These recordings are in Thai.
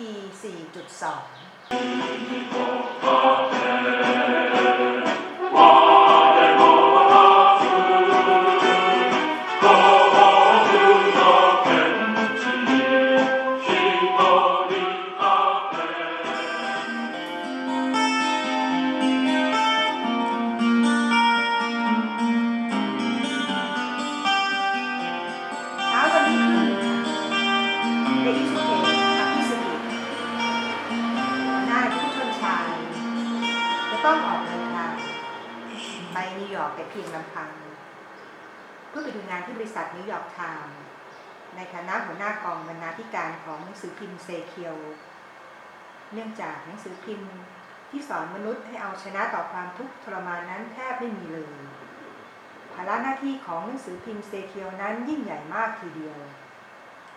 4.2 แต่เพียงลำพัง เพื่อไปดูงานที่บริษัทนิวยอร์กไทม์ในฐานะหัวหน้ากองบรรณาธิการของหนังสือพิมพ์เซเคียว เนื่องจากหนังสือพิมพ์ที่สอนมนุษย์ให้เอาชนะต่อความทุกข์ทรมานนั้นแทบไม่มีเลย ภาระหน้าที่ของหนังสือพิมพ์เซเคียวนั้นยิ่งใหญ่มากทีเดียว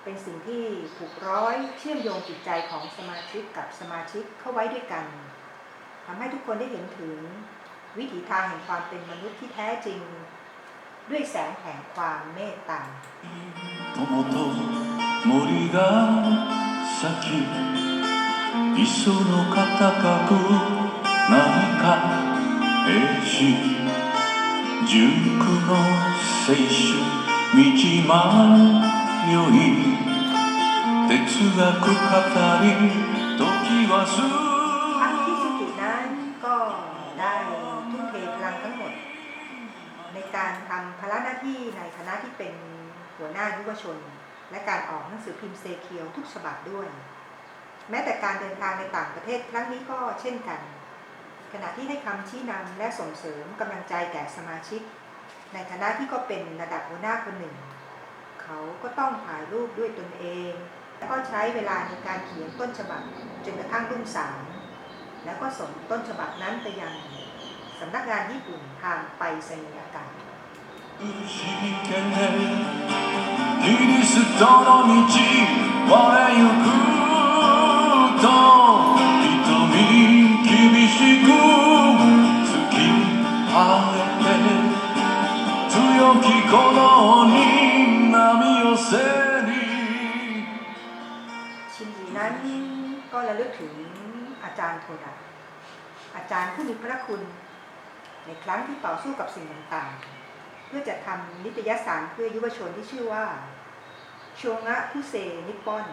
เป็นสิ่งที่ผูกร้อยเชื่อมโยงจิตใจของสมาชิกกับสมาชิกเข้าไว้ด้วยกันทำให้ทุกคนได้เห็นถึง วิถีทางแห่งความเป็นมนุษย์ที่แท้จริง ด้วยแสงแห่งความเมตตา 友と森が咲き磯の方かく何か永遠純駆の青春道迷い哲学語り時は過 พั ยุวชน และการออกหนังสือพิมพ์เซเคียวทุกฉบับด้วย แม้แต่การเดินทางในต่างประเทศครั้งนี้ก็เช่นกัน ขณะที่ให้คำชี้นำและส่งเสริมกำลังใจแก่สมาชิก ในคณะที่ก็เป็นระดับหัวหน้าคนหนึ่ง เขาก็ต้องถ่ายรูปด้วยตนเอง แล้วก็ใช้เวลาในการเขียนต้นฉบับจนกระทั่งรุ่งสางแล้วก็ส่งต้นฉบับนั้นไปยังสำนักงานญี่ปุ่นทางไปรษณียการ イギリスとの道我ゆくと瞳厳しく突き放て強き鼓動に波寄せに ชินจีนั้นก็ระลึกถึงอาจารย์โทดะอาจารย์ผู้มีพระคุณ ในครั้งที่ต่อสู้กับสิ่งต่างๆ เ พื่อจะทำนิตยสารเพื่อยุวชนที่ชื่อว่าโชงะคุเซนิปปอน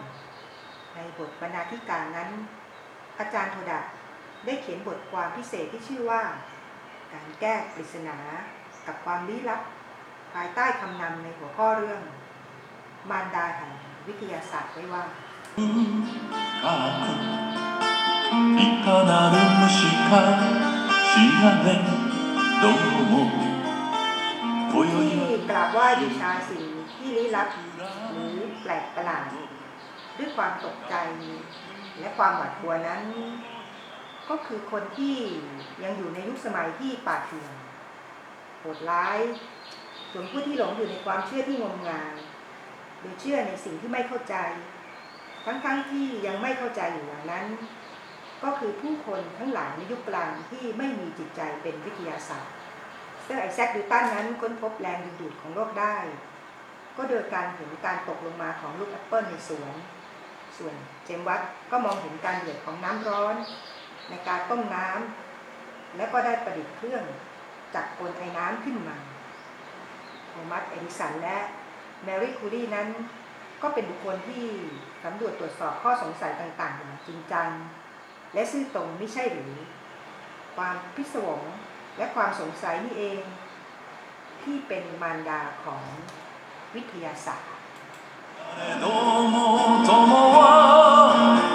ในบทบรรณาธิการนั้น อาจารย์โทดะได้เขียนบทความพิเศษที่ชื่อว่า การแก้ปริศนากับความลี้ลับ ภายใต้คำนำในหัวข้อเรื่อง มารดาแห่งวิทยาศาสตร์ไว้ว่า 深くいかなる虫か知らねどうも今宵 ที่กราบไหว้บูชาสิ่งที่ลี้ลับหรือแปลกประหลาดด้วยความตกใจและความหวาดกลัวนั้น ก็คือคนที่ยังอยู่ในยุคสมัยที่ป่าเถื่อนโหดร้าย ส่วนผู้ที่หลงอยู่ในความเชื่อที่งมงายโดยเชื่อในสิ่งที่ไม่เข้าใจ ทั้งๆที่ยังไม่เข้าใจอยู่อย่างนั้น ก็คือผู้คนทั้งหลายในยุคกลางที่ไม่มีจิตใจเป็นวิทยาศาสตร์ ซึ่งไอแซคดิวตันนั้นค้นพบแรงดึงดูดของโลกได้ ก็โดยการเห็นการตกลงมาของลูกแอปเปิลในสวน ส่วนเจมส์วัตก็มองเห็นการเดือดของน้ำร้อน ในการต้มน้ำและก็ได้ประดิษฐ์เครื่องจักรกลไอ้น้ำขึ้นมาโทมัสเอดิสันและแมรี่คูรีนั้น ก็เป็นบุคคลที่สำรวจตรวจสอบข้อสงสัยต่างๆอย่างจริงจัง และซื่อตรงไม่ใช่หรือ ความพิศวง และความสงสัยนี่เอง ที่เป็นมารดาของวิทยาศาสตร์ どうも友は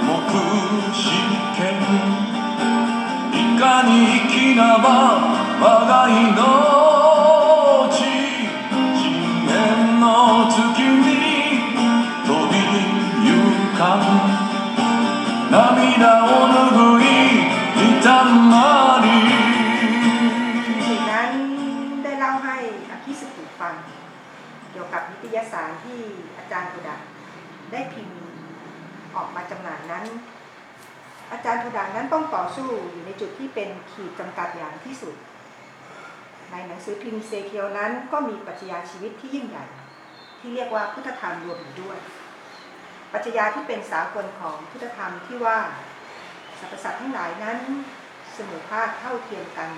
目真剣いかに粋なば我が命 าจารย์โทดะนั้นต้องต่อสู้อยู่ในจุดที่เป็นขีดจำกัดอย่างที่สุด ในหนังสือพิมพ์เซเคียวนั้นก็มีปรัชญาชีวิตที่ยิ่งใหญ่ ที่เรียกว่าพุทธธรรมรวมอยู่ด้วยปรัชญาที่เป็นสากลของพุทธธรรมที่ว่าสรรพสัตว์ทั้งหลายนั้นเสมอภาคเท่าเทียมกัน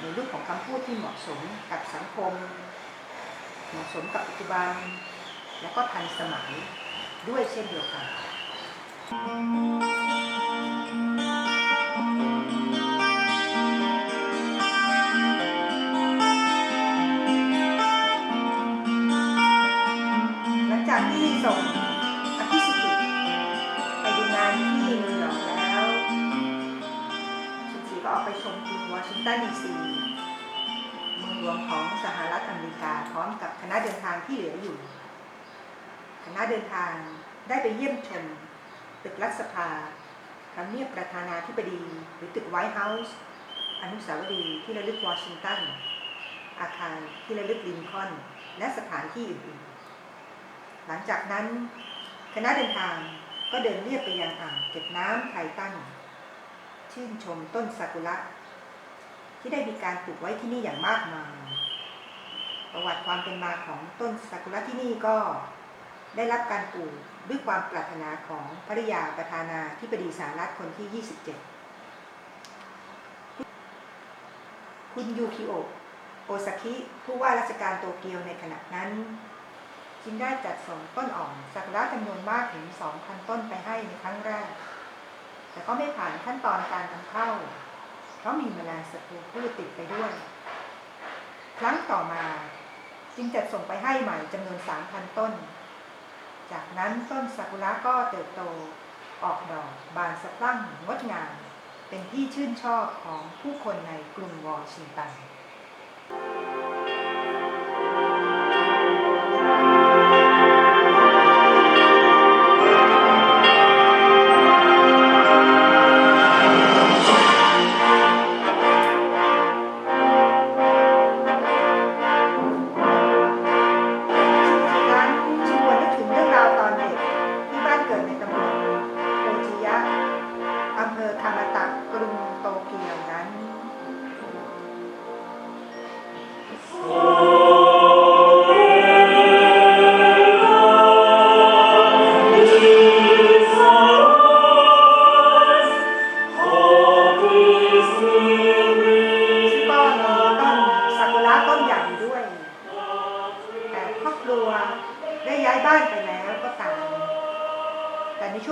ในรูปของคำพูดที่เหมาะสมกับสังคม เหมาะสมกับปัจจุบัน และก็ทันสมัยด้วยเช่นเดียวกัน ก็ออกไปชมกรุงวอชิงตันดีซีเมืองหลวงของสหรัฐอเมริกาพร้อมกับคณะเดินทางที่เหลืออยู่ คณะเดินทางได้ไปเยี่ยมชมตึกรัฐสภาทำเนียบประธานาธิบดี หรือตึกไวท์เฮาส์อนุสาวรีย์ที่ระลึกวอชิงตัน อาคารที่ระลึกลินคอนและสถานที่อื่นๆ หลังจากนั้น คณะเดินทางก็เดินเรียบไปยังอ่างเก็บน้ำไทตัน ชื่นชมต้นซากุระที่ได้มีการปลูกไว้ที่นี่อย่างมากมาย ประวัติความเป็นมาของต้นซากุระที่นี่ก็ได้รับการปลูกด้วยความปรารถนาของภริยาประธานาธิบดีสหรัฐคนที่ 27 คุณยูคิโอโอซากิผู้ว่าราชการโตเกียวในขณะนั้น จึงได้จัดส่งต้นอ่อนซากุระจำนวนมากถึง 2,000 ต้นไปให้ในครั้งแรก แต่ก็ไม่ผ่านขั้นตอนการนำเข้า เพราะมีแมลงศัตรูพืชติดไปด้วย ครั้งต่อมาจึงจัดส่งไปให้ใหม่จำนวน 3,000 ต้น จากนั้นต้นซากุระก็เติบโตออกดอกบานสะพรั่งงดงาม เป็นที่ชื่นชอบของผู้คนในกรุงวอชิงตันนั้น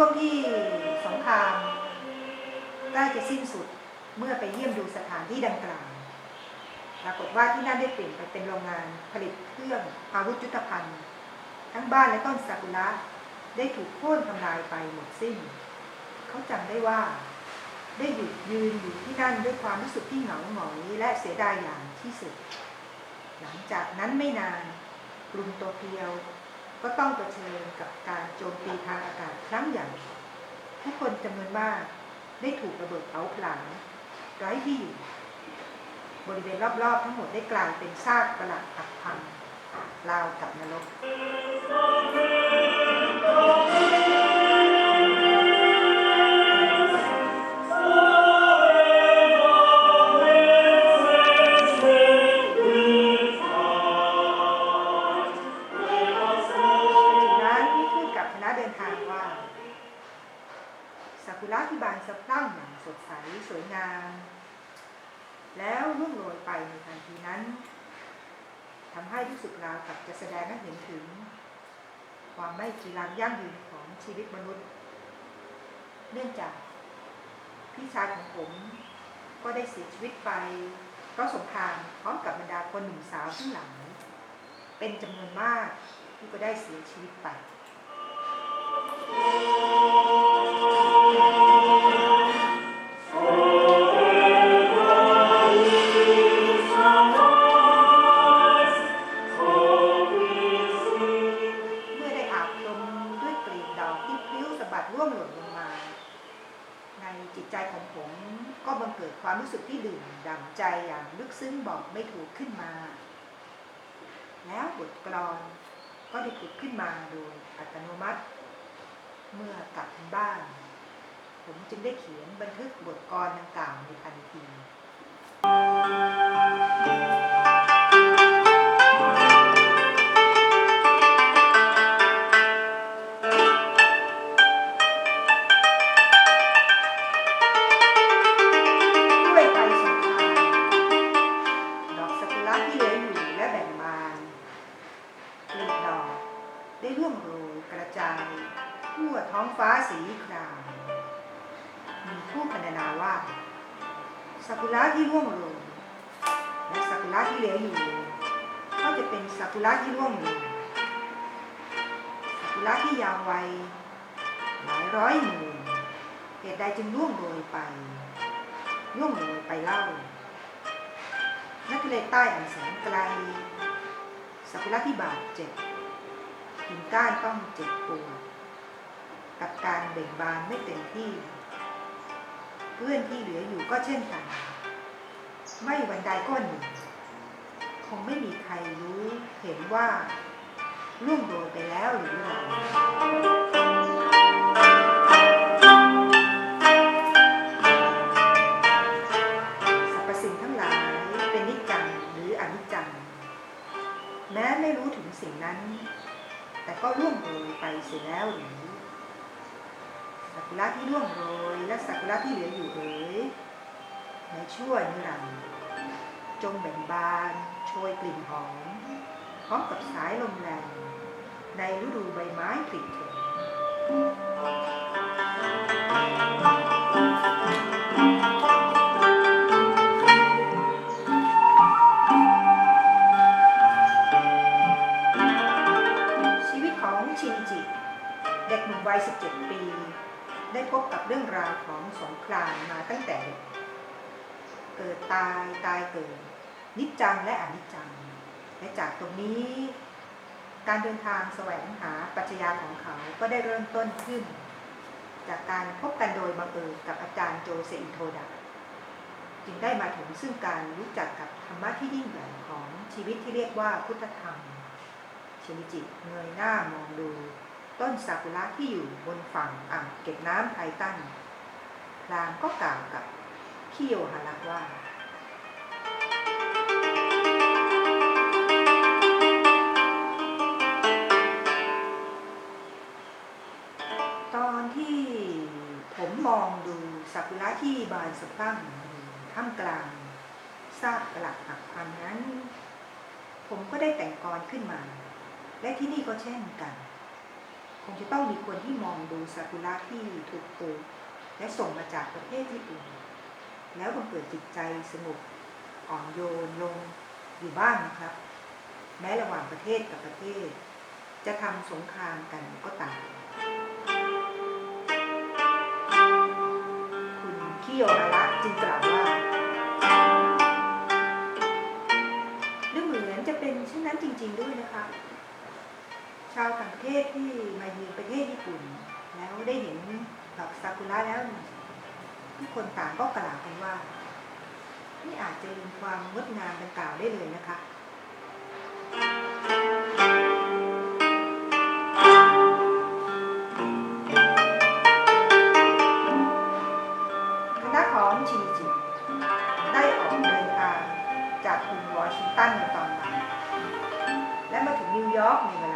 วงที่สงครามใกล้จะสิ้นสุดเมื่อไปเยี่ยมดูสถานที่ดังกล่าวปรากฏว่าที่นั่นได้เปลี่ยนไปเป็นโรงงานผลิตเครื่องอาวุธยุทธภัณฑ์ ทั้งบ้านและต้นซากุระได้ถูกโค่นทำลายไปหมดสิ้น เขาจำได้ว่า ได้หยุดยืนอยู่ที่นั่นด้วยความรู้สึกที่เหงาหงอยและเสียดายอย่างที่สุด หลังจากนั้นไม่นานกรุงโตเกียว ก็ต้องเผชิญกับการโจมตีทางอากาศครั้งใหญ่ผู้คนจำนวนมากได้ถูกระเบิดเผาผลาญไร้ที่อยู่บริเวณรอบๆ ทั้งหมดได้กลายเป็นซากปรักหักพังราวกับนรกจาก เสักุระที่บาดเจ็บกิ่งก้านต้องเจ็บปวดกับการเบ่งบานไม่เต็มที่ เพื่อนที่เหลืออยู่ก็เช่นกัน ไม่วันใดก็หนึ่ง คงไม่มีใครรู้เห็นว่าล่วงโดยไปแล้วหรือเรา ไม่รู้ถึงสิ่งนั้น แต่ก็ล่วงโรยไปเสียแล้วหรือสักุระที่ร่วงโรยและสักุระที่เหลืออยู่เอ๋ยในชั่วนิรันดร์จงเบ่งบานโชยกลิ่นหอมพร้อมกับสายลมแรงในฤดูใบไม้ผลิเถิด ได้พบกับเรื่องราวของสงครามมาตั้งแต่เด็กเกิดตายตายเกิด นิจจังและอนิจจัง และจากตรงนี้ การเดินทางแสวงหาปรัชญาของเขาก็ได้เริ่มต้นขึ้น จากการพบกันโดยบังเอิญกับอาจารย์โจเซอิโทดะจึงได้มาถึงซึ่งการรู้จักกับธรรมะที่ยิ่งใหญ่ของชีวิตที่เรียกว่าพุทธธรรมชินิจิเงยหน้ามองดู ต้นซากุระที่อยู่บนฝั่งอ่างเก็บน้ำไทตันพลางก็กล่าวกับคิโยฮาระว่าตอนที่ผมมองดูซากุระที่บานสะพรั่งท่ามกลางซากปลักหักพันนั้น ผมก็ได้แต่งกรขึ้นมา และที่นี่ก็เช่นกัน คงจะต้องมีคนที่มองดูซากุระที่ถูกปลูกและส่งมาจากประเทศญี่ปุ่น แล้วบังเกิดจิตใจสงบอ่อนโยนลงอยู่บ้างนะครับ แม้ระหว่างประเทศกับประเทศ จะทำสงครามกันก็ตามคุณคิโยอาระจึงกล่าวว่าดูเหมือนจะเป็นเช่นนั้นจริง ๆด้วยนะคะ ชาวต่างประเทศที่มาเยือนประเทศญี่ปุ่น แล้วได้เห็นดอกซากุระแล้วเนี่ยทุกคนต่างก็กล่าวกันว่า ไม่อาจจะลืมความงดงามดังกล่าวได้เลยนะคะคณะของชินิจิได้ออกเดินทางจากกรุงวอชิงตันในตอนบ่ายและมาถึงนิวยอร์กในเวลา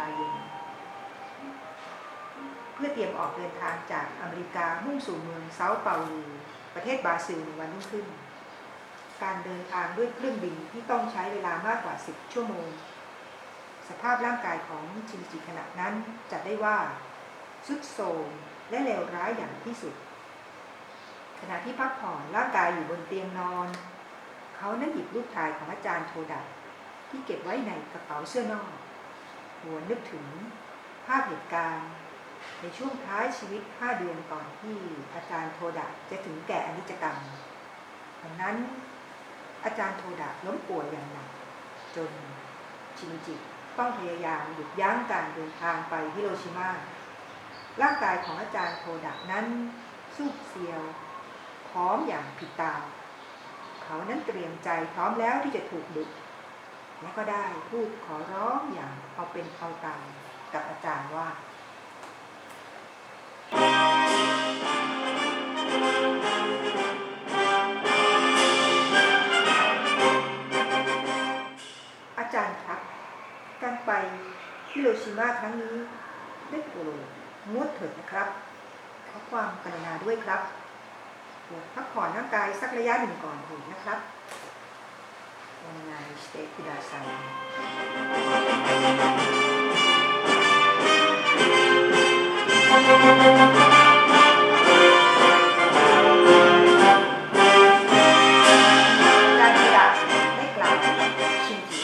พื่อเตรียมออกเดินทางจากอเมริกามุ่งสู่เมืองเซาเปาโลูประเทศบราซิลในวันรุ่งขึ้น การเดินทางด้วยเครื่องบินที่ต้องใช้เวลามากกว่า 10 ชั่วโมง สภาพร่างกายของชินจิขณะนั้นจัดได้ว่าสุดโทรมและเลวร้ายอย่างที่สุด ขณะที่พักผ่อนร่างกายอยู่บนเตียงนอน เขานั้นหยิบรูปถ่ายของอาจารย์โทดะที่เก็บไว้ในกระเป๋าเสื้อนอกหัวนนึกถึงภาพเหตุการณ์ ในช่วงท้ายชีวิต 5 เดือนก่อนที่อาจารย์โทดะจะถึงแก่อนิจกรรมวันนั้นอาจารย์โทดะล้มป่วยอย่างหนัก จนชินจิต้องพยายามหยุดยั้งการเดินทางไปฮิโรชิมาร่างกายของอาจารย์โทดะนั้นสูบเซียวพร้อมอย่างผิดตา เขานั้นเตรียมใจพร้อมแล้วที่จะถูกดุและก็ได้พูดขอร้องอย่างเอาเป็นเอาตายกับอาจารย์ว่า โรชิมาครั้งนี้ได้โปรดงดเถิดนะครับ ขอความกรุณาด้วยครับพักผ่อนร่างกายสักระยะหนึ่งก่อนเถิดนะครับお願いしてく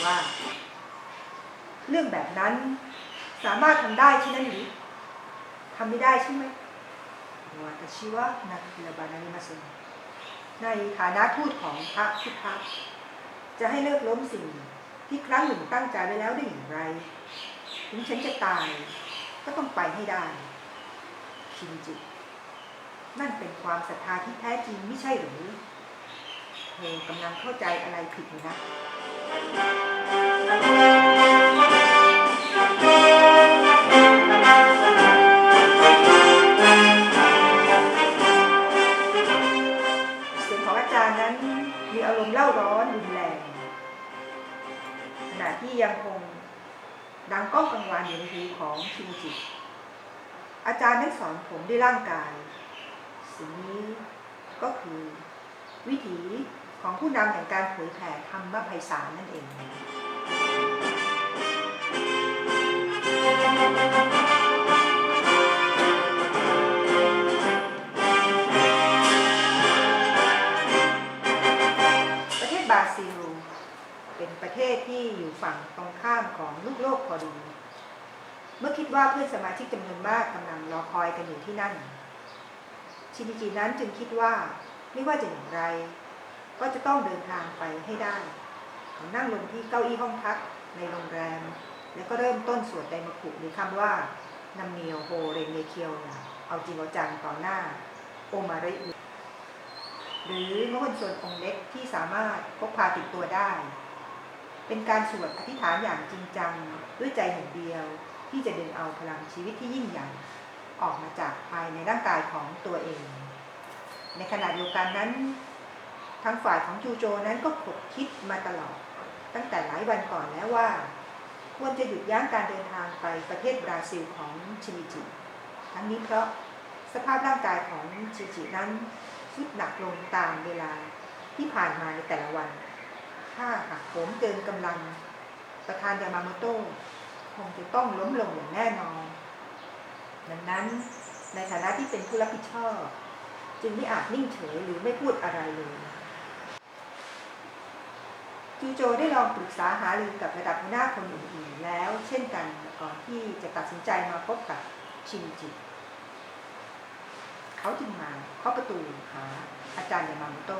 ว่า。เรื่องแบบนั้น สามารถทำได้ใช่ไหมหรือทำไม่ได้ใช่ไหมวัตชิวะนักเลบานานิมาสในฐานะทูตของพระพุทธจะให้เลิกล้มสิ่งที่ครั้งหนึ่งตั้งใจไว้แล้วได้อย่างไร ถึงฉันจะตายก็ต้องไปให้ได้คินจินั่นเป็นความศรัทธาที่แท้จริงไม่ใช่หรือเธอกำลังเข้าใจอะไรผิดนะ งก้องกังวานอยู่ในหูของชินจิอาจารย์ได้สอนผมด้วยร่างกาย สิ่งนี้ก็คือ วิถีของผู้นำแห่งการเผยแผ่ธรรมไพศาลนั่นเองปร เมื่อคิดว่าเพื่อนสมาชิกจำนวนมากกำลังรอคอยกันอยู่ที่นั่น ชินิจินั้นจึงคิดว่าไม่ว่าจะอย่างไร ก็จะต้องเดินทางไปให้ได้เขานั่งลงที่เก้าอี้ห้องพักในโรงแรม แล้วก็เริ่มต้นสวดไดมคุหรือคำว่านำเนียวโฮเรเนเคียวเอาจริงเอาจังต่อหน้า โอมาริอุหรือมงคลส่วนองค์เล็กที่สามารถพกพาติดตัวได้ เป็นการสวดอธิษฐานอย่างจริงจังด้วยใจหนึ่งเดียว ที่จะดึงเอาพลังชีวิตที่ยิ่งใหญ่ออกมาจากภายในร่างกายของตัวเอง ในขณะเดียวกันนั้นทางฝ่ายของจูโจนั้นก็ขดคิดมาตลอด ตั้งแต่หลายวันก่อนแล้วว่า ควรจะหยุดยั้งการเดินทางไปประเทศบราซิลของชิมิจิ ทั้งนี้เพราะสภาพร่างกายของชิมิจินั้นทรุดหนักลงตามเวลาที่ผ่านมาในแต่ละวัน ถ้าหากโหมเกินกำลัง ประธานยามาโมโต้ คงจะต้องล้มลงอย่างแน่นอน ดังนั้นในฐานะที่เป็นผู้รับผิดชอบ จึงไม่อาจนิ่งเฉยหรือไม่พูดอะไรเลยจูโจได้ลองปรึกษาหารือกับระดับหัวหน้าคนอื่นๆแล้ว เช่นกันก่อนที่จะตัดสินใจมาพบกับชินจิเขาจึงมาเคาะประตูหาอาจารย์ยามาโมโต้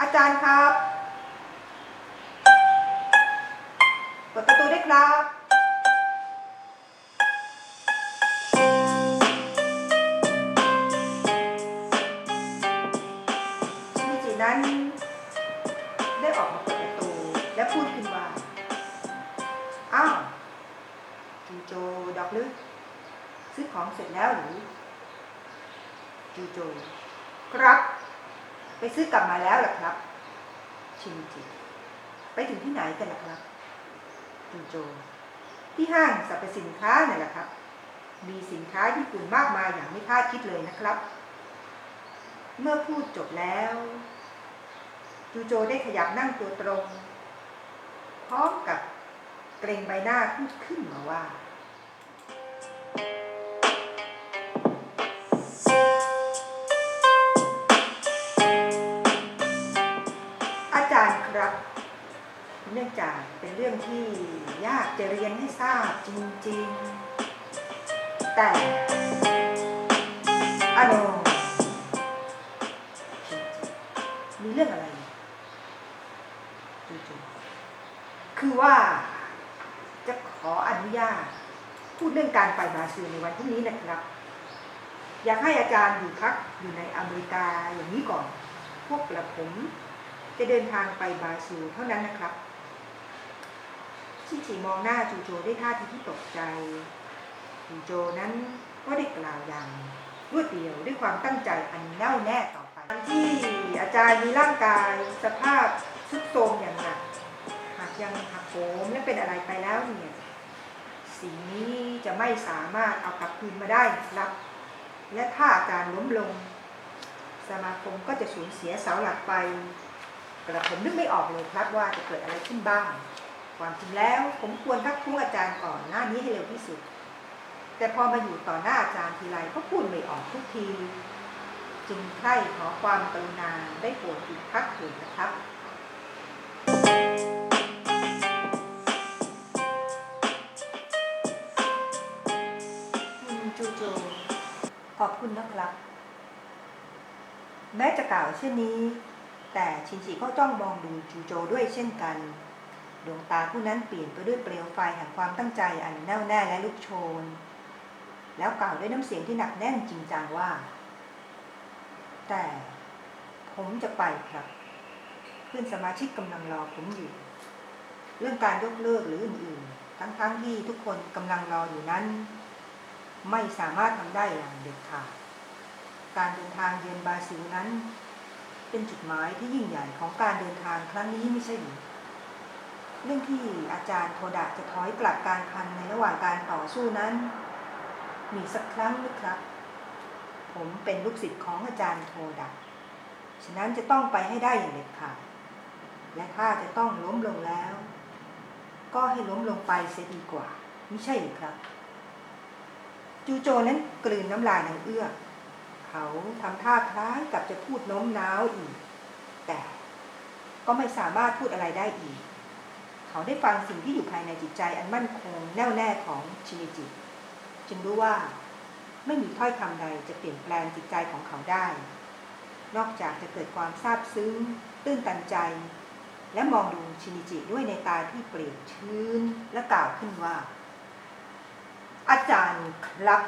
อาจารย์ครับ ซื้อกลับมาแล้วล่ะครับ ชิมิจิ ไปถึงที่ไหนกันล่ะครับจูโจ ที่ห้างสรรพสินค้าเนี่ยแหละครับ มีสินค้าญี่ปุ่นมากมายอย่างไม่คาดคิดเลยนะครับ เมื่อพูดจบแล้วจูโจได้ขยับนั่งตัวตรง พร้อมกับเกรงใบหน้าพูดขึ้นมาว่า จากเป็นเรื่องที่ยากจะเรียนให้ทราบจริงๆ แต่อโนมีเรื่องอะไรจู่ๆคือว่าจะขออนุญาต พูดเรื่องการไปบราซิลในวันพรุ่งนี้นะครับ อยากให้อาจารย์อยู่พักอยู่ในอเมริกาอย่างนี้ก่อน พวกกระผมจะเดินทางไปบราซิลเท่านั้นนะครับ ชิชิมองหน้าจูโจด้วยท่าทีที่ตกใจ จูโจนั้นก็ได้กล่าวอย่างรวดเดียวด้วยความตั้งใจอันแน่วแน่ต่อไปที่อาจารย์มีร่างกายสภาพทรุดโทรมอย่างหนักหากยังหักโหมและเป็นอะไรไปแล้วเนี่ย สิ่งนี้จะไม่สามารถเอากลับคืนมาได้ครับ และถ้าอาจารย์ล้มลง สมาคมก็จะสูญเสียเสาหลักไปกระผมนึกไม่ออกเลยครับว่าจะเกิดอะไรขึ้นบ้าง ความจริงแล้วผมควรทักท้วงอาจารย์ก่อนหน้านี้ให้เร็วที่สุด แต่พอมาอยู่ต่อหน้าอาจารย์ทีไรก็พูดไม่ออกทุกที จึงใคร่ขอความกรุณาได้โปรดหยุดพักเถิดนะครับขอบคุณนะครับ แม้จะกล่าวเช่นนี้ แต่ชินจิก็จ้องมองดูจูโจด้วยเช่นกัน ดวงตาผู้นั้นเปลี่ยนไปด้วยเปลวไฟแห่งความตั้งใจอันแน่วแน่และลุกโชน แล้วกล่าวด้วยน้ำเสียงที่หนักแน่นจริงจังว่า แต่ผมจะไปครับ เพื่อนสมาชิกกำลังรอผมอยู่ เรื่องการยกเลิกหรืออื่นๆ ทั้งๆทที่ทุกคนกำลังรออยู่นั้น ไม่สามารถทำได้อย่างเด็ดขาดการเดินทางเยือนบราซิลนั้น เป็นจุดหมายที่ยิ่งใหญ่ของการเดินทางครั้งนี้ไม่ใช่หรือ เรื่องที่อาจารย์โทดะจะถอยกลับการคันในระหว่างการต่อสู้นั้น มีสักครั้งหรือครับ ผมเป็นลูกศิษย์ของอาจารย์โทดะฉะนั้นจะต้องไปให้ได้อย่างเด็ดขาดและถ้าจะต้องล้มลงแล้ว ก็ให้ล้มลงไปเสียดีกว่าไม่ใช่หรือครับ จูโจนั้นกลืนน้ำลายดังเอื้อเขาทำท่าคล้ายกับจะพูดโน้มน้าวอีก แต่ก็ไม่สามารถพูดอะไรได้อีก เขาได้ฟังสิ่งที่อยู่ภายในจิตใจอันมั่นคงแน่วแน่ของชินิจิ จึงรู้ว่าไม่มีถ้อยคำใดจะเปลี่ยนแปลงจิตใจของเขาได้ นอกจากจะเกิดความซาบซึ้ง ตื้นตันใจ และมองดูชินิจิด้วยในตาที่เปลี่ยนชื้นและกล่าวขึ้นว่า อาจารย์ครับ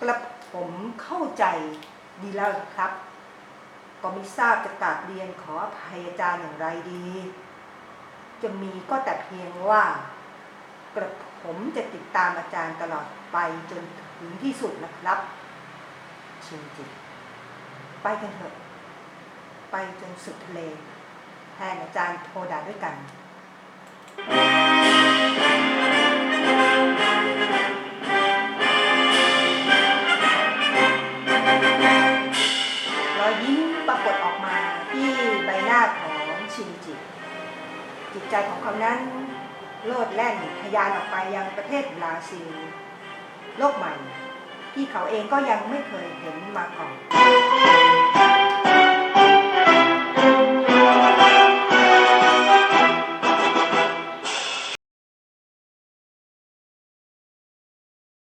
กระผมเข้าใจดีแล้วครับ ก็ไม่ทราบจะกราบเรียนขออภัยอาจารย์อย่างไรดี จะมีก็แต่เพียงว่ากระผมจะติดตามอาจารย์ตลอดไปจนถึงที่สุดนะครับชินจิไปกันเถอะ ไปจนสุดทะเลแทนอาจารย์โทดาด้วยกันรอยยิ้มปรากฏออกมาที่ใบหน้าของชินจิ จิตใจของเขานั้นโลดแล่นทะยานออกไปยังประเทศบราซิล โลกใหม่ ที่เขาเองก็ยังไม่เคยเห็นมาก่อน